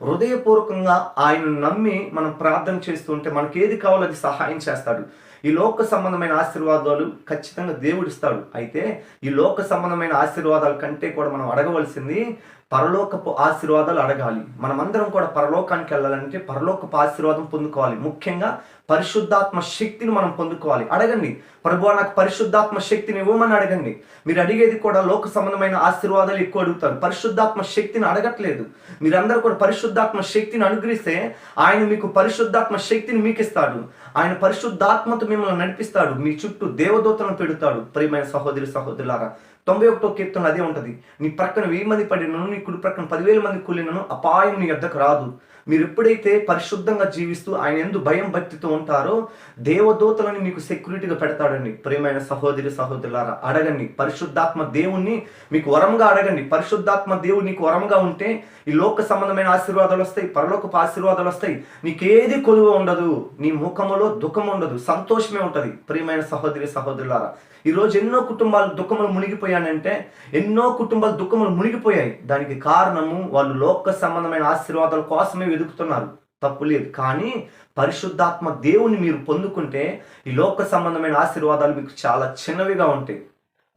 హృదయపూర్వకంగా ఆయన నమ్మి మనం ప్రార్థన చేస్తుంటే మనకి ఏది కావాలో అది సహాయం చేస్తాడు. ఈ లోక సంబంధమైన ఆశీర్వాదాలు ఖచ్చితంగా దేవుడు ఇస్తాడు అయితే ఈ లోక సంబంధమైన ఆశీర్వాదాల కంటే కూడా మనం అడగవలసింది పరలోకపు ఆశీర్వాదాలు అడగాలి. మనమందరం కూడా పరలోకానికి వెళ్ళాలంటే పరలోకపు ఆశీర్వాదం పొందుకోవాలి. ముఖ్యంగా పరిశుద్ధాత్మ శక్తిని మనం పొందుకోవాలి. అడగండి. ప్రభు నాకు పరిశుద్ధాత్మ శక్తిని ఇవ్వమని అడగండి. మీరు అడిగేది కూడా లోక సంబంధమైన ఆశీర్వాదాలు ఎక్కువ అడుగుతారు. పరిశుద్ధాత్మ శక్తిని అడగట్లేదు. మీరందరూ కూడా పరిశుద్ధాత్మ శక్తిని అనుగ్రహిస్తే ఆయన మీకు పరిశుద్ధాత్మ శక్తిని మీకు ఇస్తాడు. ఆయన పరిశుద్ధాత్మతో మిమ్మల్ని నడిపిస్తాడు. మీ చుట్టూ దేవదూతలను పెడతాడు. ప్రియమైన సహోదరి సహోదరులారా తొంభై ఒకటో కీర్తనలు అదే ఉంటది. నీ ప్రక్కన వెయ్యి మంది పడినను నీ కుడి ప్రక్కన పదివేల మంది కూలినను అపాయం నీ యొద్దకు రాదు. మీరు ఎప్పుడైతే పరిశుద్ధంగా జీవిస్తూ ఆయన ఎందు భయం భక్తితో ఉంటారో దేవదూతలని మీకు సెక్యూరిటీగా పెడతాడండి. ప్రియమైన సహోదరి సహోదరులారా అడగండి. పరిశుద్ధాత్మ దేవుణ్ణి మీకు వరంగా అడగండి. పరిశుద్ధాత్మ దేవుడు నీకు వరంగా ఉంటే ఈ లోక సంబంధమైన ఆశీర్వాదాలు వస్తాయి పరలోకపు ఆశీర్వాదాలు వస్తాయి. నీకేది కొలువ ఉండదు నీ ముఖములో దుఃఖం ఉండదు సంతోషమే ఉంటది. ప్రియమైన సహోదరి సహోదరులారా ఈరోజు ఎన్నో కుటుంబాలు దుఃఖములు మునిగిపోయానంటే ఎన్నో కుటుంబాలు దుఃఖములు మునిగిపోయాయి. దానికి కారణము వాళ్ళు లోక సంబంధమైన ఆశీర్వాదాల కోసమే వెతుకుతున్నారు. తప్పు లేదు. కానీ పరిశుద్ధాత్మ దేవుని మీరు పొందుకుంటే ఈ లోక సంబంధమైన ఆశీర్వాదాలు మీకు చాలా చిన్నవిగా ఉంటాయి.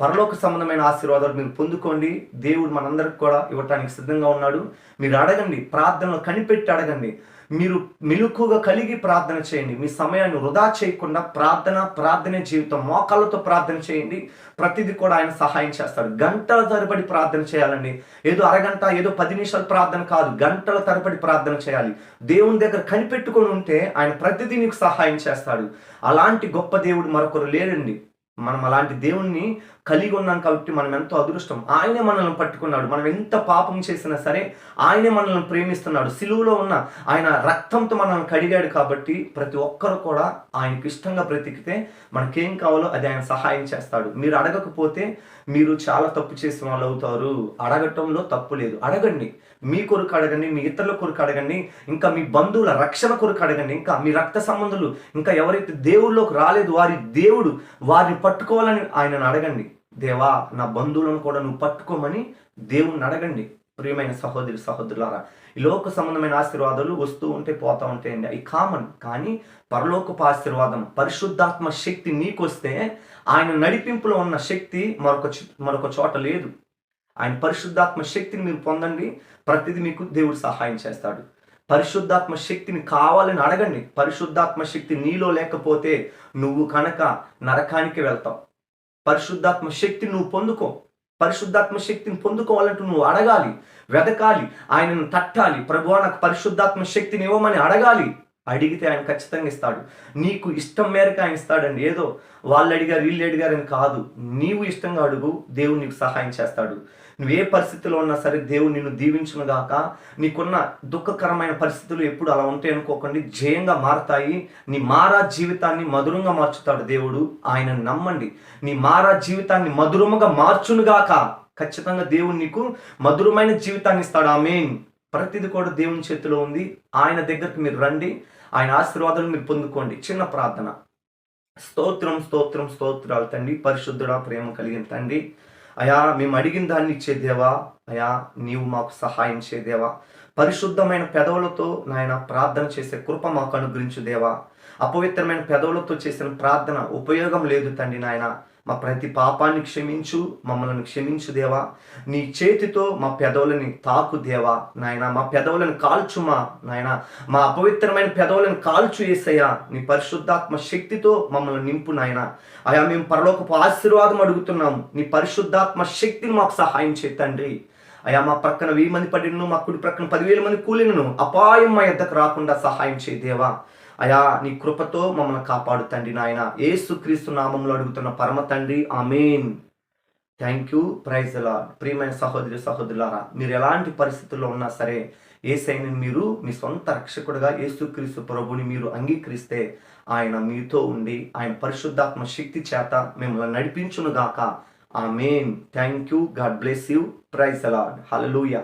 పరలోక సంబంధమైన ఆశీర్వాదాలు మీరు పొందుకోండి. దేవుడు మనందరికి కూడా ఇవ్వటానికి సిద్ధంగా ఉన్నాడు. మీరు అడగండి ప్రార్థనలు కనిపెట్టి అడగండి. మీరు మెలుకుగా కలిగి ప్రార్థన చేయండి. మీ సమయాన్ని వృధా చేయకుండా ప్రార్థన ప్రార్థనే జీవితం మోకాళ్ళతో ప్రార్థన చేయండి. ప్రతిదీ కూడా ఆయన సహాయం చేస్తాడు. గంటల తరబడి ప్రార్థన చేయాలండి. ఏదో అరగంట ఏదో పది నిమిషాలు ప్రార్థన కాదు. గంటల తరబడి ప్రార్థన చేయాలి. దేవుని దగ్గర కనిపెట్టుకొని ఉంటే ఆయన ప్రతిదీ నీకు సహాయం చేస్తాడు. అలాంటి గొప్ప దేవుడు మరొకరు లేడండి మనం అలాంటి దేవుణ్ణి కలిగి ఉన్నాం కాబట్టి మనం ఎంతో అదృష్టం. ఆయనే మనల్ని పట్టుకున్నాడు. మనం ఎంత పాపం చేసినా సరే ఆయనే మనల్ని ప్రేమిస్తున్నాడు. సిలువులో ఉన్న ఆయన రక్తంతో మనల్ని కడిగాడు కాబట్టి ప్రతి ఒక్కరు కూడా ఆయనకి ఇష్టంగా బ్రతికితే మనకేం కావాలో అది ఆయన సహాయం చేస్తాడు. మీరు అడగకపోతే మీరు చాలా తప్పు చేసిన వాళ్ళు అవుతారు. అడగటంలో తప్పు లేదు. అడగండి. మీ కొరకు అడగండి మీ ఇతరుల కొరకు అడగండి ఇంకా మీ బంధువుల రక్షణ కొరకు అడగండి ఇంకా మీ రక్త సంబంధులు ఇంకా ఎవరైతే దేవుళ్ళలోకి రాలేదు వారి దేవుడు వారిని పట్టుకోవాలని ఆయనను అడగండి. దేవా నా బంధువులను కూడా నువ్వు పట్టుకోమని దేవుణ్ణి అడగండి. ప్రియమైన సహోదరి సహోదరులారా ఈ లోక సంబంధమైన ఆశీర్వాదాలు వస్తూ ఉంటే పోతూ ఉంటాయండి అవి కామన్ కానీ పరలోకపు ఆశీర్వాదం పరిశుద్ధాత్మ శక్తి నీకొస్తే ఆయన నడిపింపులో ఉన్న శక్తి మరొక మరొక చోట లేదు. ఆయన పరిశుద్ధాత్మ శక్తిని మీరు పొందండి. ప్రతిదీ మీకు దేవుడు సహాయం చేస్తాడు. పరిశుద్ధాత్మ శక్తిని కావాలని అడగండి. పరిశుద్ధాత్మ శక్తి నీలో లేకపోతే నువ్వు కనుక నరకానికి వెళ్తావు. పరిశుద్ధాత్మ శక్తిని నువ్వు పొందుకో. పరిశుద్ధాత్మ శక్తిని పొందుకోవాలంటూ నువ్వు అడగాలి. వెదకాలి. ఆయనను తట్టాలి. ప్రభువా నాకు పరిశుద్ధాత్మ శక్తిని ఇవ్వమని అడగాలి. అడిగితే ఆయన ఖచ్చితంగా ఇస్తాడు. నీకు ఇష్టం మేరకు ఆయన ఇస్తాడండి. ఏదో వాళ్ళు అడిగారు వీళ్ళు అడిగారని కాదు. నీవు ఇష్టంగా అడుగు దేవుడు నీకు సహాయం చేస్తాడు. నువ్వు ఏ పరిస్థితిలో ఉన్నా సరే దేవుడు నిన్ను దీవించును గాక. నీకున్న దుఃఖకరమైన పరిస్థితులు ఎప్పుడు అలా ఉంటాయి అనుకోకండి. జయంగా మారతాయి. నీ మారా జీవితాన్ని మధురంగా మార్చుతాడు దేవుడు. ఆయన నమ్మండి. నీ మారా జీవితాన్ని మధురముగా మార్చునుగాక ఖచ్చితంగా దేవుడు నీకు మధురమైన జీవితాన్ని ఇస్తాడు. ఆమెన్. ప్రతిది కూడా దేవుని చేతిలో ఉంది. ఆయన దగ్గరికి మీరు రండి. ఆయన ఆశీర్వాదాలు మీరు పొందుకోండి. చిన్న ప్రార్థన. స్తోత్రం స్తోత్రం స్తోత్రాలు తండ్రి. పరిశుద్ధుడా ప్రేమ కలిగిన తండ్రి. అయా మేము అడిగిన దాన్ని ఇచ్చే దేవా. అయా నీవు మాకు సహాయం చేదేవా పరిశుద్ధమైన పెదవులతో నాయన ప్రార్థన చేసే కృప మాకు అనుగ్రహించుదేవా అపవిత్రమైన పెదవులతో చేసిన ప్రార్థన ఉపయోగం లేదు తండ్రి నాయన. మా ప్రతి పాపాన్ని క్షమించు మమ్మల్ని క్షమించు దేవా. నీ చేతితో మా పెదవులని తాకు దేవా. నాయన మా పెదవులను కాల్చుమా నాయన. మా అపవిత్రమైన పెదవులను కాల్చు ఏసయ్యా. నీ పరిశుద్ధాత్మ శక్తితో మమ్మల్ని నింపు నాయన. అయా మేము పరలోకపు ఆశీర్వాదం అడుగుతున్నాము నీ పరిశుద్ధాత్మ శక్తిని మాకు సహాయం చేయి తండ్రి. అయా మా ప్రక్కన వెయ్యి మంది పడినను మా కుడి ప్రక్కన పదివేల మంది కూలినను అపాయం మా ఎద్దకు రాకుండా సహాయం చేయి దేవా. అయా నీ కృపతో మమ్మల్ని కాపాడు తండ్రి నాయన. ఏసుక్రీస్తు నామంలో అడుగుతున్న పరమ తండ్రి ఆమెన్. థ్యాంక్ యూ ప్రైజ్ అలా ప్రియమైన సహోదరి సహోదరులారా మీరు ఎలాంటి పరిస్థితుల్లో ఉన్నా సరే ఏసైని మీరు మీ సొంత రక్షకుడుగా యేసుక్రీస్తు ప్రభుని మీరు అంగీకరిస్తే ఆయన మీతో ఉండి ఆయన పరిశుద్ధాత్మ శక్తి చేత మిమ్మల్ని నడిపించునుగాక. Amen thank you God bless you praise అలాడ్ హలలుయా